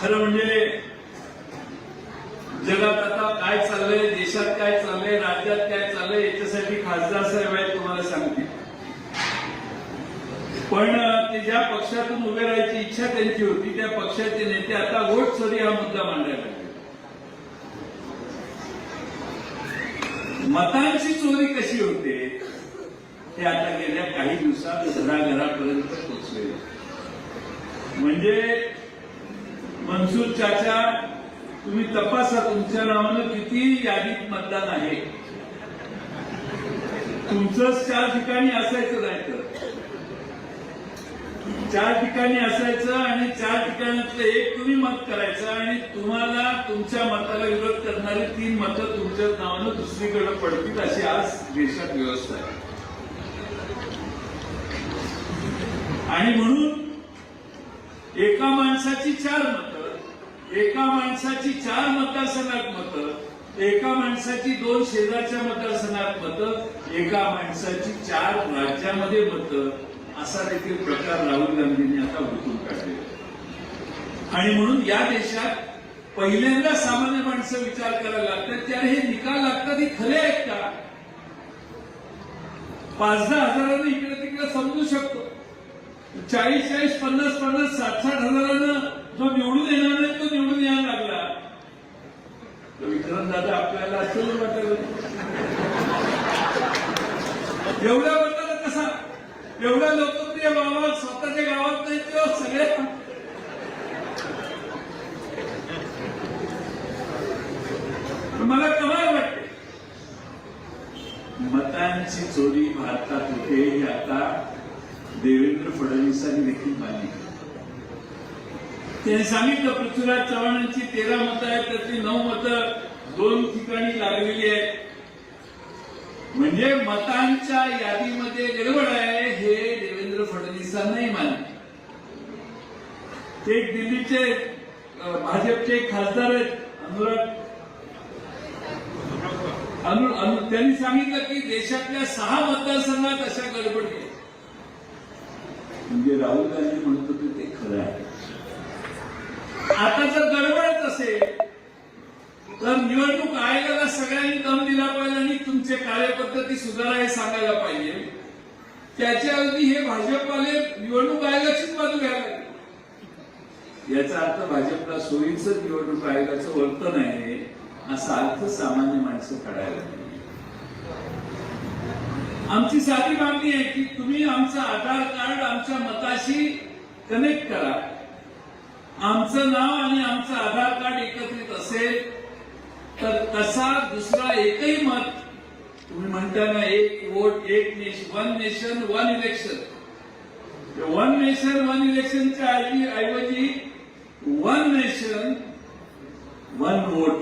खरं म्हणजे जगात आता काय चाललंय देशात काय चाललंय राज्यात काय चाललंय याच्यासाठी खासदार साहेब आहेत तुम्हाला सांगते. पण ते ज्या पक्षातून उभे राहायची इच्छा त्यांची होती त्या पक्षाचे नेते आता वोट चोरी हा मुद्दा मांडायला लागले. मतांची चोरी कशी होते हे आता गेल्या काही दिवसात घराघरापर्यंत पोचले म्हणजे मनसूर चाचा तुम्ही तपासा तुमच्या नावानं किती यादीत मतदान आहे. तुमचंच चार ठिकाणी असायचं नाही तर. चार ठिकाणी असायचं आणि चार ठिकाणातलं एक तुम्ही मत करायचं आणि तुम्हाला तुमच्या मताला विरोध करणारी तीन मतं तुमच्या नावानं दुसरीकडे पडतील अशी आज देशात व्यवस्था आहे. आणि म्हणून एका माणसाची चार मतं एका माणसाची चार मतदारसंघात मतं एका माणसाची दोन शेजारच्या मतदारसंघात मतं एका माणसाची चार राज्यामध्ये मतं असा देखील प्रकार राहुल गांधींनी आता उठून काढले आणि म्हणून या देशात पहिल्यांदा सामान्य माणसं विचार करायला लागतात त्याने हे निकाल लागतात हे खरे आहेत का? पाच दहा हजारांना इकडे तिकडे समजू शकतो. चाळीस चाळीस पन्नास पन्नास सात साठ हजारानं जो निवडून येणार नाही तो निवडून यायला लागला. तर विक्रांत दादा आपल्याला आश्चर्य वाटेल एवढ्या वाटायला कसा? एवढ्या लोकप्रिय बाबा स्वतःच्या गावात नाही तेव्हा सगळे. मला कमाल वाटते. मतांची चोरी भारतात होते हे आता देवेंद्र फडणवीसांनी देखील मान्य केलं. त्यांनी सांगितलं पृथ्वीराज चव्हाणांची तेरा मतं आहेत त्यातली नऊ मतं दोन ठिकाणी लागलेली आहेत. म्हणजे मतांच्या यादीमध्ये गडबड आहे हे देवेंद्र फडणवीसांनाही मान्य ते दिल्लीचे भाजपचे खासदार आहेत अनुराग अनु अनु- त्यांनी सांगितलं की देशातल्या सहा मतदारसंघात अशा गडबड आहेत. म्हणजे राहुल गांधी म्हणत होते ते खरं आहे. असेल तर निवडणूक आयोगाला सगळ्यांनी दम दिला पाहिजे आणि तुमचे कार्यपद्धती सुधारा हे सांगायला पाहिजे. त्याच्याऐवजी हे भाजपवाले निवडणूक आयोगाचीच बाजू घ्यायला याचा अर्थ भाजपला सोयीच निवडणूक आयोगाचं वर्तन आहे असा अर्थ सामान्य माणसं काढायला आमची साधी मागणी आहे की तुम्ही आमचं आधार कार्ड आमच्या मताशी कनेक्ट करा. आमचं नाव आणि आमचं आधार कार्ड एकत्रित असेल तर तसा दुसरा एकही मत तुम्ही म्हणताना एक वोट एक nation one nation one election one nation one इलेक्शनच्या ऐवजी ऐवजी वन नेशन वन वोट